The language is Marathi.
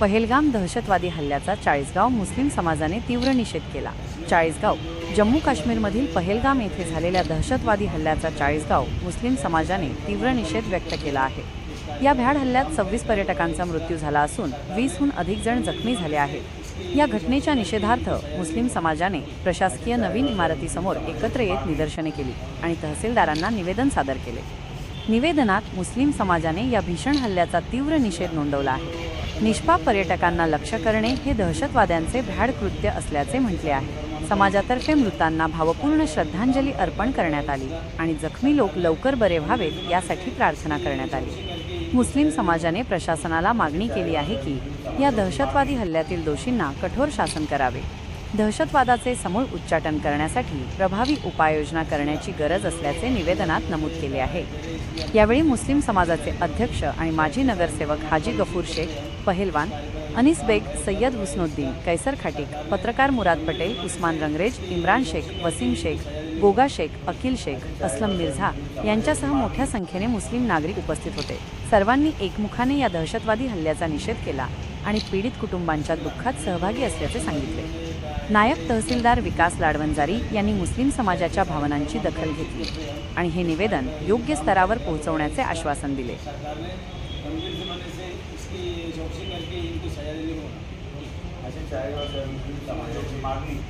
पहेलगाम दहशतवादी हल्ल्याचा चाळीसगाव मुस्लिम समाजाने तीव्र निषेध केला. चाळीसगाव जम्मू काश्मीरमधील पहेलगाम येथे झालेल्या दहशतवादी हल्ल्याचा चाळीसगाव मुस्लिम समाजाने तीव्र निषेध व्यक्त केला आहे. या भ्याड हल्ल्यात सव्वीस पर्यटकांचा मृत्यू झाला असून वीसहून अधिक जण जखमी झाले आहेत. या घटनेच्या निषेधार्थ मुस्लिम समाजाने प्रशासकीय नवीन इमारतीसमोर एकत्र येत निदर्शने केली आणि तहसीलदारांना निवेदन सादर केले. निवेदनात मुस्लिम समाजाने या भीषण हल्ल्याचा तीव्र निषेध नोंदवला आहे. निष्पाप पर्यटकांना लक्ष करणे हे दहशतवाद्यांचे भ्याड कृत्य असल्याचे म्हटले आहे. समाजातर्फे मृतांना भावपूर्ण श्रद्धांजली अर्पण करण्यात आली आणि जखमी लोक लवकर बरे व्हावेत यासाठी प्रार्थना करण्यात आली. मुस्लिम समाजाने प्रशासनाला मागणी केली आहे की या दहशतवादी हल्ल्यातील दोषींना कठोर शासन करावे. दहशतवादाचे समूळ उच्चाटन करण्यासाठी प्रभावी उपाययोजना करण्याची गरज असल्याचे निवेदनात नमूद केले आहे. यावेळी मुस्लिम समाजाचे अध्यक्ष आणि माजी नगरसेवक हाजी गफूर शेख पहेलवान अनिस बेग सय्यद हुस्नुद्दीन कैसर खाटीक पत्रकार मुराद पटेल उस्मान रंगरेज इम्रान शेख वसीम शेख गोगा शेख अकिल शेख असलम मिर्झा यांच्यासह मोठ्या संख्येने मुस्लिम नागरिक उपस्थित होते. सर्वांनी एकमुखाने या दहशतवादी हल्ल्याचा निषेध केला आणि पीडित कुटुंबांच्या दुःखात सहभागी असल्याचे सांगितले. नायब तहसीलदार विकास लाडवंजारी यांनी मुस्लिम समाजाच्या भावनांची दखल घेतली आणि हे निवेदन योग्य स्तरावर पोहोचवण्याचे आश्वासन दिले. गंभीर जमाने से